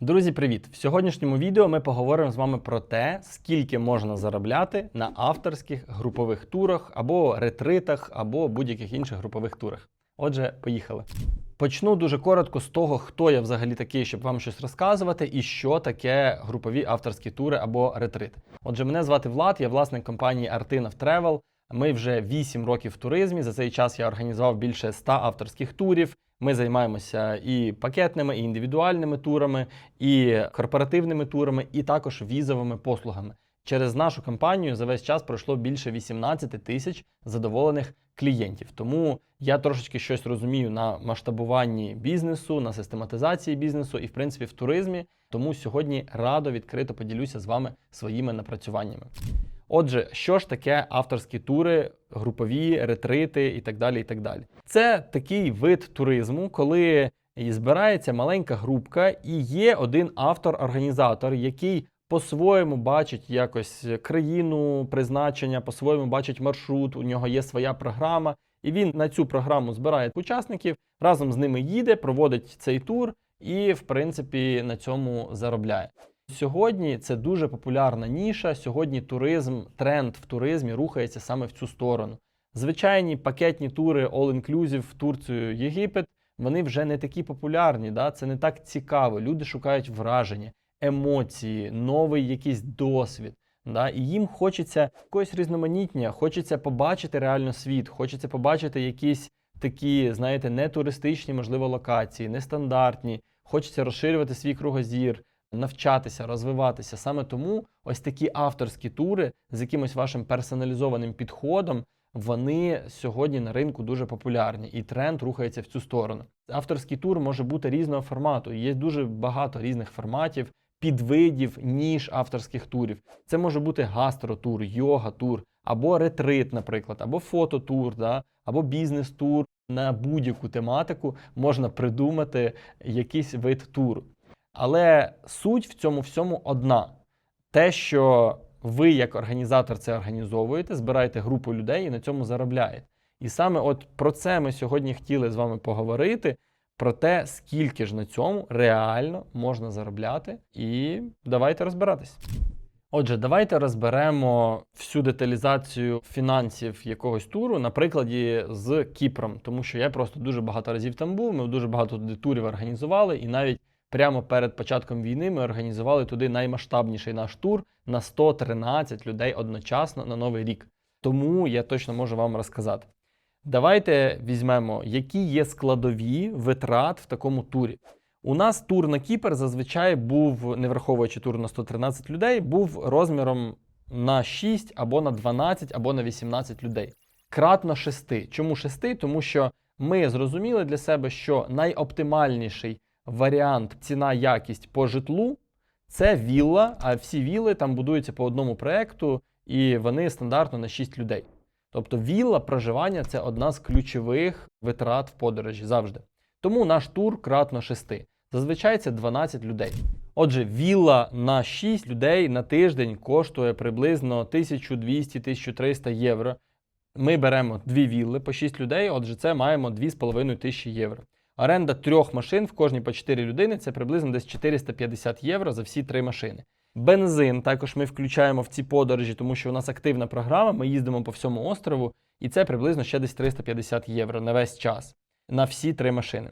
Друзі, привіт! В сьогоднішньому відео ми поговоримо з вами про те, скільки можна заробляти на авторських групових турах або ретритах, або будь-яких інших групових турах. Отже, поїхали. Почну дуже коротко з того, хто я взагалі такий, щоб вам щось розказувати, і що таке групові авторські тури або ретрити. Отже, мене звати Влад, я власник компанії Artinov Travel. Ми вже 8 років в туризмі. За цей час я організував більше 100 авторських турів. Ми займаємося і пакетними, і індивідуальними турами, і корпоративними турами, і також візовими послугами. Через нашу компанію за весь час пройшло більше 18 тисяч задоволених клієнтів. Тому я трошечки щось розумію на масштабуванні бізнесу, на систематизації бізнесу і, в принципі, в туризмі. Тому сьогодні радо відкрито поділюся з вами своїми напрацюваннями. Отже, що ж таке авторські тури, групові ретрити і так далі. і так далі. Це такий вид туризму, коли збирається маленька групка, і є один автор-організатор, який по-своєму бачить якось країну призначення, по-своєму бачить маршрут, у нього є своя програма, і він на цю програму збирає учасників, разом з ними їде, проводить цей тур і, в принципі, на цьому заробляє. Сьогодні це дуже популярна ніша. Сьогодні туризм, тренд в туризмі рухається саме в цю сторону. Звичайні пакетні тури all-inclusive в Турцію, Єгипет, вони вже не такі популярні. Да? Це не так цікаво. Люди шукають враження, емоції, новий якийсь досвід. Да? І їм хочеться якогось різноманіття, хочеться побачити реально світ, хочеться побачити якісь такі, знаєте, не туристичні, можливо, локації, нестандартні. Хочеться розширювати свій кругозір, навчатися, розвиватися. Саме тому ось такі авторські тури з якимось вашим персоналізованим підходом. Вони сьогодні на ринку дуже популярні, і тренд рухається в цю сторону. Авторський тур може бути різного формату. Є дуже багато різних форматів, підвидів, ніж авторських турів. Це може бути гастротур, йога-тур, або ретрит, наприклад, або фототур, да? або бізнес-тур. На будь-яку тематику можна придумати якийсь вид туру. Але суть в цьому всьому одна: те, що ви, як організатор, це організовуєте, збираєте групу людей і на цьому заробляєте. І саме от про це ми сьогодні хотіли з вами поговорити: про те, скільки ж на цьому реально можна заробляти, і давайте розбиратись. Отже, давайте розберемо всю деталізацію фінансів якогось туру на прикладі з Кіпром, тому що я просто дуже багато разів там був. Ми дуже багато туди турів організували, і навіть прямо перед початком війни ми організували туди наймасштабніший наш тур на 113 людей одночасно на новий рік. Тому я точно можу вам розказати. Давайте візьмемо, які є складові витрат в такому турі. У нас тур на Кіпр зазвичай був, не враховуючи тур на 113 людей, був розміром на 6 або на 12, або на 18 людей. Кратно 6. Чому 6? Тому що ми зрозуміли для себе, що найоптимальніший варіант ціна якість по житлу це вілла, а всі вілли там будуються по одному проекту, і вони стандартно на 6 людей. Тобто вілла проживання це одна з ключових витрат в подорожі завжди. Тому наш тур кратно 6. Зазвичай це 12 людей. Отже, вілла на 6 людей на тиждень коштує приблизно 1200-1300 євро. Ми беремо дві вілли по 6 людей, отже, це маємо 2,5 тисячі євро. Оренда трьох машин в кожній по 4 людини це приблизно десь 450 євро за всі три машини. Бензин також ми включаємо в ці подорожі, тому що у нас активна програма. Ми їздимо по всьому острову, і це приблизно ще десь 350 євро на весь час на всі три машини.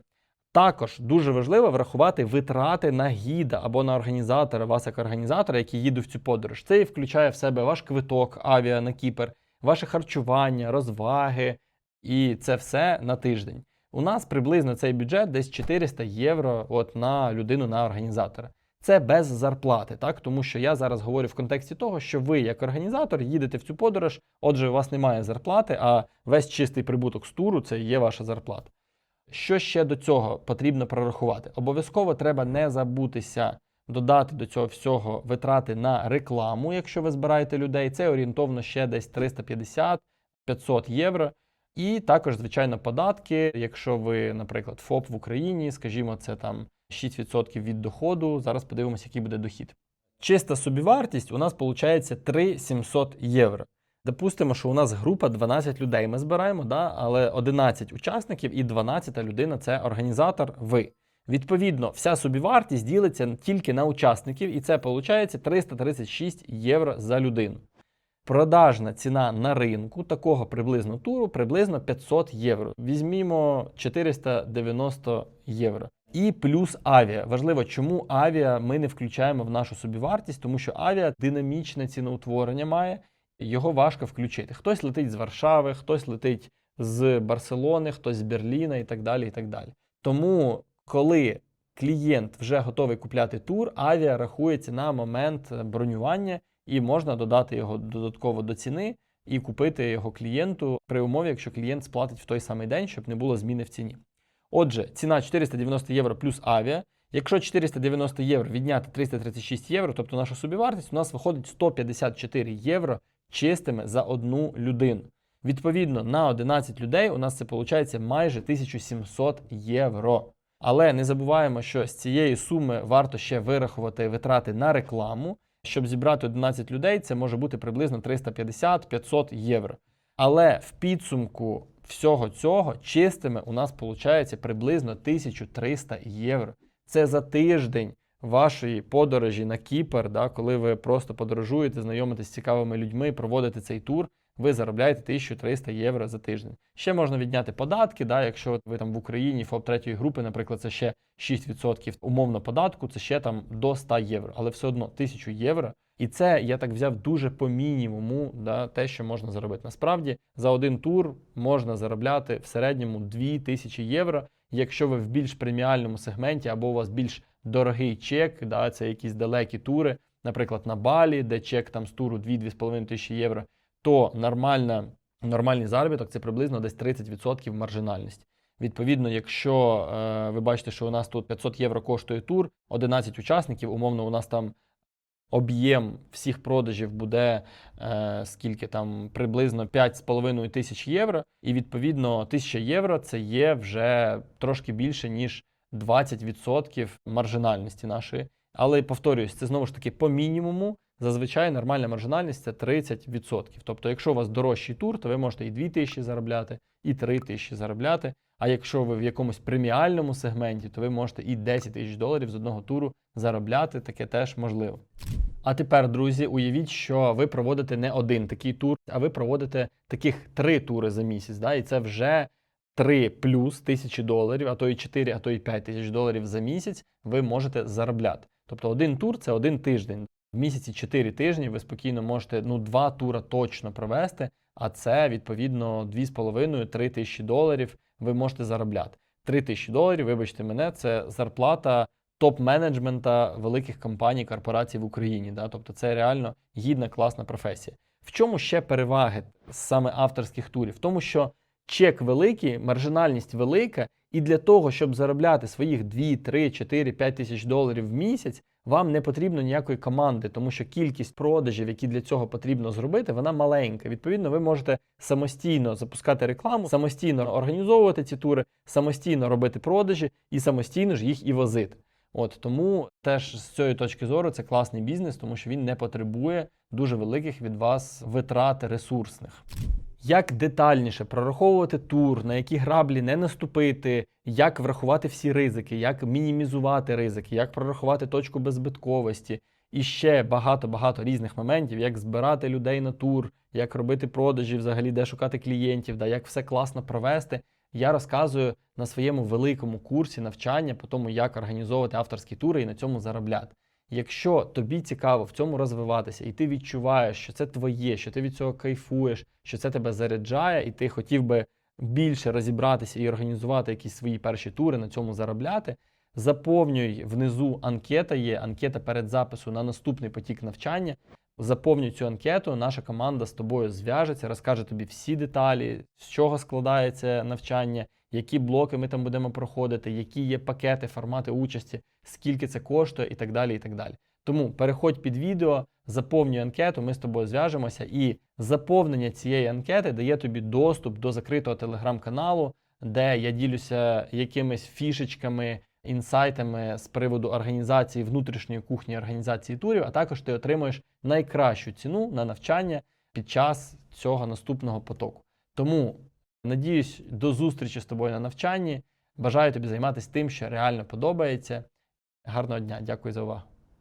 Також дуже важливо врахувати витрати на гіда або на організатора, вас як організатора, який їде в цю подорож. Це і включає в себе ваш квиток, авіа на Кіпр, ваше харчування, розваги, і це все на тиждень. У нас приблизно цей бюджет десь 400 євро от на людину на організатора. Це без зарплати, так тому що я зараз говорю в контексті того, що ви, як організатор, їдете в цю подорож, отже, у вас немає зарплати, а весь чистий прибуток з туру це є ваша зарплата. Що ще до цього потрібно прорахувати? Обов'язково треба не забутися додати до цього всього витрати на рекламу, якщо ви збираєте людей. Це орієнтовно ще десь 350-500 євро. І також, звичайно, податки. Якщо ви, наприклад, ФОП в Україні, скажімо, це там 6% від доходу. Зараз подивимося, який буде дохід. Чиста собівартість у нас виходить 3700 євро. Допустимо, що у нас група 12 людей ми збираємо, да? але 11 учасників і 12 людина це організатор ви. Відповідно, вся собівартість ділиться тільки на учасників, і це виходить 336 євро за людину. Продажна ціна на ринку такого приблизно туру приблизно 500 євро. Візьмімо 490 євро. І плюс авіа. Важливо, чому авіа ми не включаємо в нашу собівартість, тому що авіа динамічне ціноутворення має, його важко включити. Хтось летить з Варшави, хтось летить з Барселони, хтось з Берліна і так далі. і так далі. Тому, коли клієнт вже готовий купляти тур, авіа рахується на момент бронювання і можна додати його додатково до ціни і купити його клієнту при умові, якщо клієнт сплатить в той самий день, щоб не було зміни в ціні. Отже, ціна 490 євро плюс авіа. Якщо 490 євро відняти 336 євро, тобто наша собівартість, у нас виходить 154 євро чистими за одну людину. Відповідно, на 11 людей у нас це виходить майже 1700 євро. Але не забуваємо, що з цієї суми варто ще вирахувати витрати на рекламу. Щоб зібрати 11 людей, це може бути приблизно 350-500 євро. Але в підсумку всього цього чистими у нас виходить приблизно 1300 євро. Це за тиждень вашої подорожі на Кіпр, да, коли ви просто подорожуєте, знайомитесь з цікавими людьми, проводите цей тур. Ви заробляєте 1300 євро за тиждень. Ще можна відняти податки, да, якщо ви там в Україні ФОП третьої групи, наприклад, це ще 6% умовно податку, це ще там до 100 євро, але все одно 1000 євро. І це я так взяв дуже по мінімуму, да, те, що можна заробити. Насправді за один тур можна заробляти в середньому 2000 євро. Якщо ви в більш преміальному сегменті або у вас більш дорогий чек, да, це якісь далекі тури, наприклад, на Балі, де чек там з туру 2-2,5 тисячі євро, то нормальна, нормальний заробіток це приблизно десь 30% маржинальності. Відповідно, якщо е, ви бачите, що у нас тут 500 євро коштує тур, 11 учасників, умовно, у нас там об'єм всіх продажів буде е, скільки там приблизно 5,5 тисяч євро. І відповідно 1000 євро це є вже трошки більше, ніж 20% маржинальності нашої. Але повторюсь, це знову ж таки по мінімуму. Зазвичай нормальна маржинальність це 30%. Тобто, якщо у вас дорожчий тур, то ви можете і 2 тисячі заробляти, і 3 тисячі заробляти. А якщо ви в якомусь преміальному сегменті, то ви можете і 10 тисяч доларів з одного туру заробляти, таке теж можливо. А тепер, друзі, уявіть, що ви проводите не один такий тур, а ви проводите таких три тури за місяць. Да? І це вже 3 плюс тисячі доларів, а то і 4, а то і 5 тисяч доларів за місяць ви можете заробляти. Тобто один тур це один тиждень. В місяці 4 тижні ви спокійно можете ну, два тура точно провести, а це відповідно 2,5-3 тисячі доларів ви можете заробляти. 3 тисячі доларів, вибачте мене, це зарплата топ-менеджмента великих компаній, корпорацій в Україні. Да? Тобто це реально гідна, класна професія. В чому ще переваги саме авторських турів? В тому, що чек великий, маржинальність велика, і для того, щоб заробляти своїх 2, 3, 4, 5 тисяч доларів в місяць, вам не потрібно ніякої команди, тому що кількість продажів, які для цього потрібно зробити, вона маленька. Відповідно, ви можете самостійно запускати рекламу, самостійно організовувати ці тури, самостійно робити продажі і самостійно ж їх і возити. От тому теж з цієї точки зору це класний бізнес, тому що він не потребує дуже великих від вас витрат ресурсних. Як детальніше прораховувати тур, на які граблі не наступити, як врахувати всі ризики, як мінімізувати ризики, як прорахувати точку беззбитковості і ще багато-багато різних моментів, як збирати людей на тур, як робити продажі, взагалі де шукати клієнтів, да, як все класно провести. Я розказую на своєму великому курсі навчання по тому, як організовувати авторські тури і на цьому заробляти. Якщо тобі цікаво в цьому розвиватися, і ти відчуваєш, що це твоє, що ти від цього кайфуєш, що це тебе заряджає, і ти хотів би більше розібратися і організувати якісь свої перші тури, на цьому заробляти, заповнюй внизу анкета є, анкета перед запису на наступний потік навчання. Заповнюй цю анкету, наша команда з тобою зв'яжеться, розкаже тобі всі деталі, з чого складається навчання, які блоки ми там будемо проходити, які є пакети, формати участі, скільки це коштує і так далі. і так далі. Тому переходь під відео, заповнюй анкету, ми з тобою зв'яжемося, і заповнення цієї анкети дає тобі доступ до закритого телеграм-каналу, де я ділюся якимись фішечками, інсайтами з приводу організації внутрішньої кухні організації турів, а також ти отримуєш найкращу ціну на навчання під час цього наступного потоку. Тому надіюсь, до зустрічі з тобою на навчанні. Бажаю тобі займатися тим, що реально подобається. Гарного дня, дякую за увагу.